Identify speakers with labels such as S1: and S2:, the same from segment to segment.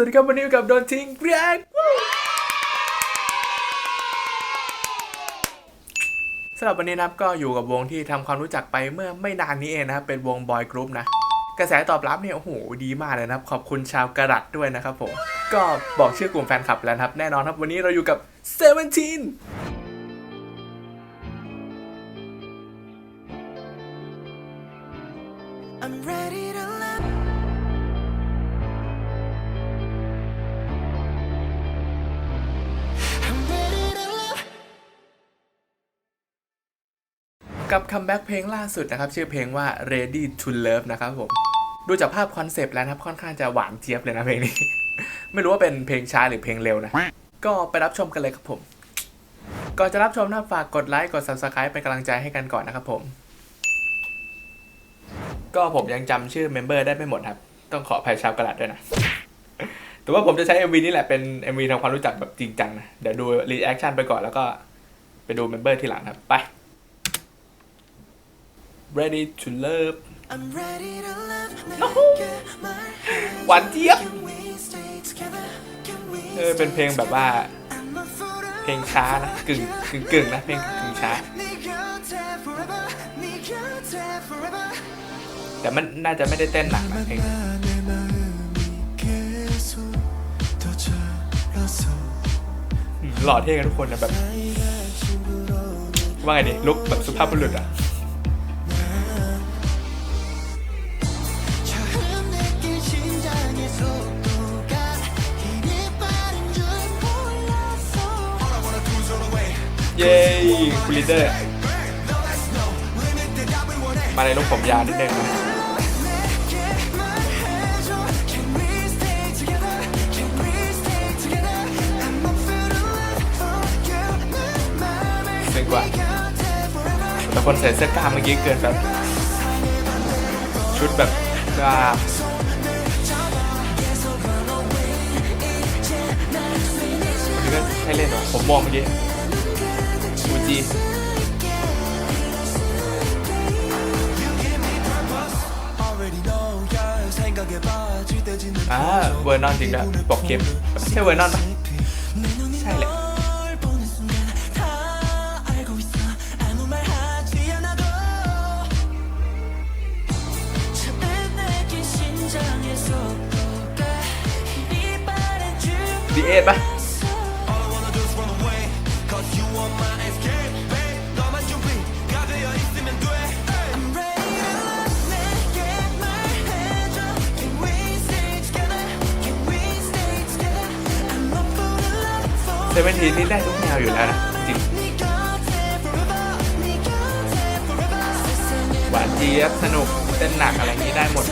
S1: วัสดีครับวันนี้กับโดนทิ้งเรียกสำหรับวันนี้นะครับก็อยู่กับวงที่ทำความรู้จักไปเมื่อไม่นานนี้เองนะครับเป็นวงบอยกรุ๊ปนะ กระแสตอบรับเนี่ยโอ้โหดีมากเลยนะครับ ขอบคุณชาวกระดัดด้วยนะครับผม ก็บอกชื่อกลุ่มแฟนคลับแล้วครับ แน่นอนครับวันนี้เราอยู่กับ17
S2: I'm ready to
S1: กับคัมแบ็กเพลงล่าสุดนะครับชื่อเพลงว่า Ready to Love นะครับผมดูจากภาพคอนเซปต์แล้วนะครับค่อนข้างจะหวานเจี๊ยบเลยนะเพลงนี้ ไม่รู้ว่าเป็นเพลงช้าหรือเพลงเร็วนะ ก็ไปรับชมกันเลยครับผม ก่อนจะรับชมนะฝากกดไลค์กด Subscribe เป็นกำลังใจให้กันก่อนนะครับผม ก็ผมยังจำชื่อเมมเบอร์ได้ไม่หมดครับ ต้องขออภัยชาวกระดาษด้วยนะ แต่ว่าผมจะใช้ MV นี่แหละเป็น MV ทำความรู้จักแบบจริงจังนะ เดี๋ยวดูรีแอคชั่นไปก่อนแล้วก็ไปดูเมมเบอร์ทีหลังครับไป ready to love หวานเจี๊ยบเออเป็นเพลงแบบว่า เพลงช้านะกึ่งกึ่งกึ่งนะเพลงกึ่งช้า แต่มันน่าจะไม่ได้เต้นหนักนะเพลงหล่อเท่กันทุกคนนะแบบ ว่าไงดีลุกแบบสุภาพบุรุษอะ เย้คุณลีดเดอร์ มาในลูกผมยาวนิดนึงซึ่งกว่า แต่คนใส่เสื้อกล้ามเมื่อกี้เกินแบบ ชุดแบบกล้ามก็ให้เล่นหรอผมมองเมื่อกี้
S2: ดี
S1: อ่าเวอร์นอนจริงดะบอกเกมใช่เวอร์นอนปะใช่แหละดีเอ็ดปะ ซเว่นทีนี่ได้ทุกแนวอยู่แล้วนะจริงหวานเจี๊ยบสนุกเต้นหนักอะไรนี้ได้หมด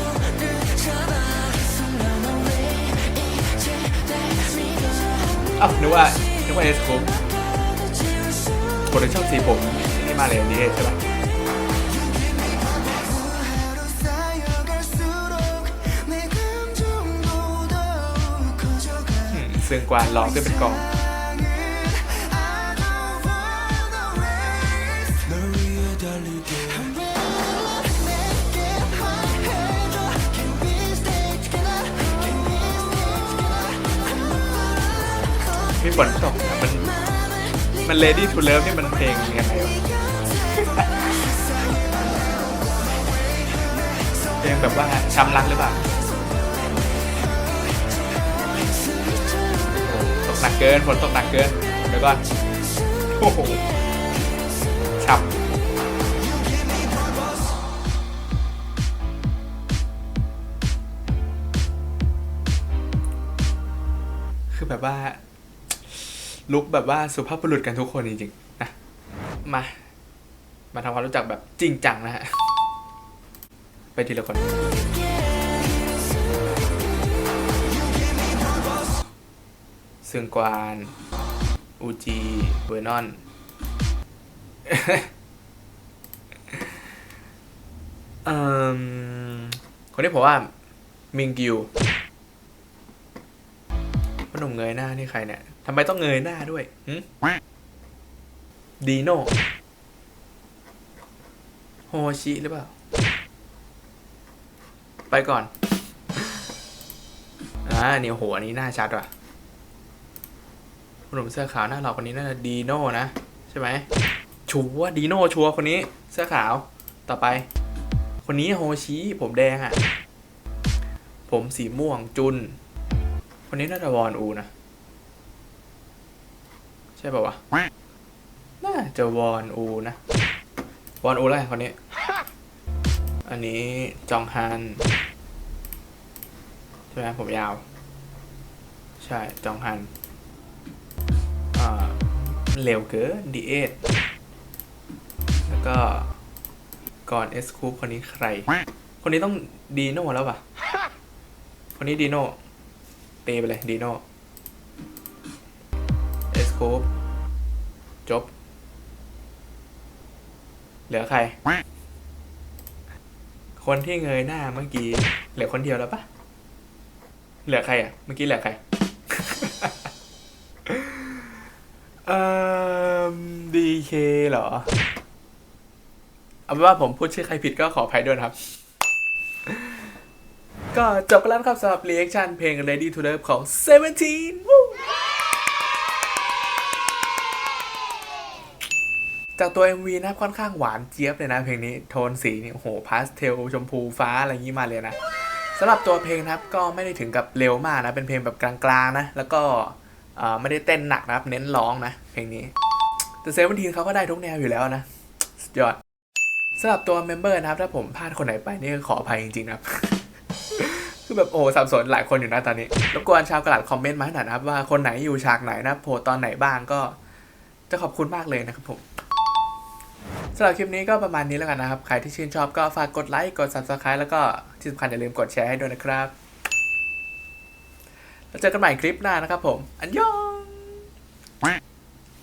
S1: อ้าวนึกว่านึกว่าเอสคุปคนที่ชอบสีผมนี่มาเลยดีใช่
S2: ไห
S1: มซึ่งกวานร้องขึ้นเป็นกอง
S2: ไมี
S1: ฝนตกนะมัน มัน Lady to Love นี่มันเพลงยังไงวะ เพลงแบบว่าช้ำรักหรือเปล่าโอ้ตกหนักเกินฝนตกหนักเกินเดี๋ยวก่อนโอ้โหช้ำ คือแบบว่า ลุกแบบว่าสุภาพบุรุษกันทุกคนจริงๆนะมา มาทำความรู้จักแบบจริงจังนะฮะ ไปทีละคน ซึ่งกวาน อูจีเบอร์นอนอ่มคนที่ผมว่า มิงกิวพนมเงยหน้านี่ใครเนี่ย ทำไมต้องเงยหน้าด้วยดีโน่โฮชิหรือเปล่า ไปก่อน อ่านี่โอ้โหอันนี้หน้าชัดว่ะหนุ่มเสื้อขาวหน้าหล่อคนนี้น่าจะดีโน่นะ ใช่ไหมชัวดีโน่ชัวคนนี้ เสื้อขาวต่อไป คนนี้โฮชิผมแดงอะ่ะ ผมสีม่วงจุน คนนี้น่าจะวอนอูนะ ช่ป่าวะ น่าจะวอนอูนะ วอนอูแล้วกันคนนี้ อันนี้จองฮันใช่ไหมผมยาว ใช่ จองฮันอ่าเร็วเกินดีเอทแล้วก็ก่อนเอสคูปคนนี้ใคร คนนี้ต้องดีโน่แล้วป่ะ คนนี้ดีโน่เตไปเลยดีโน่ คูปจบ เหลือใคร คนที่เงยหน้าเมื่อกี้ เหลือคนเดียวแล้วปะเหลือใครอะ เมื่อกี้เหลือใครเอ่อดีเคเหรอ เอาเป็นว่าผมพูดชื่อใครผิดก็ขออภัยด้วยครับ ก็จบกันแล้วครับสำหรับ reaction เพลง Ready to Love ของ Seventeen จากตัว MV นะค่อนข้างหวานเจี๊ยบเลยนะเพลงนี้โทนสีนี่โอ้โหพาสเทลชมพูฟ้าอะไรอย่างนี้มาเลยนะสำหรับตัวเพลงนะครับก็ไม่ได้ถึงกับเร็วมากนะ เป็นเพลงแบบกลางๆนะ แล้วก็ไม่ได้เต้นหนักนะครับ เน้นร้องนะ เพลงนี้ แต่เซเว่นทีนเขาก็ได้ทุกแนวอยู่แล้วนะสุดยอดสำหรับตัวเมมเบอร์นะครับ ถ้าผมพลาดคนไหนไปนี่ขออภัยจริงๆนะครับ คือแบบโอ้สับสนหลายคนอยู่นะตอนนี้รบกวนชาวกระดาษคอมเมนต์มาให้หน่อยนะครับว่าคนไหนอยู่ฉากไหนนะโผล่ตอนไหนบ้างก็จะขอบคุณมากเลยนะครับผม สำหรับคลิปนี้ก็ประมาณนี้แล้วกันนะครับ ใครที่ชื่นชอบก็ฝากกดไลค์ กด subscribe แล้วก็ที่สำคัญอย่าลืมกดแชร์ให้ด้วยนะครับ แล้วเจอกันใหม่คลิปหน้านะครับผม อันยอง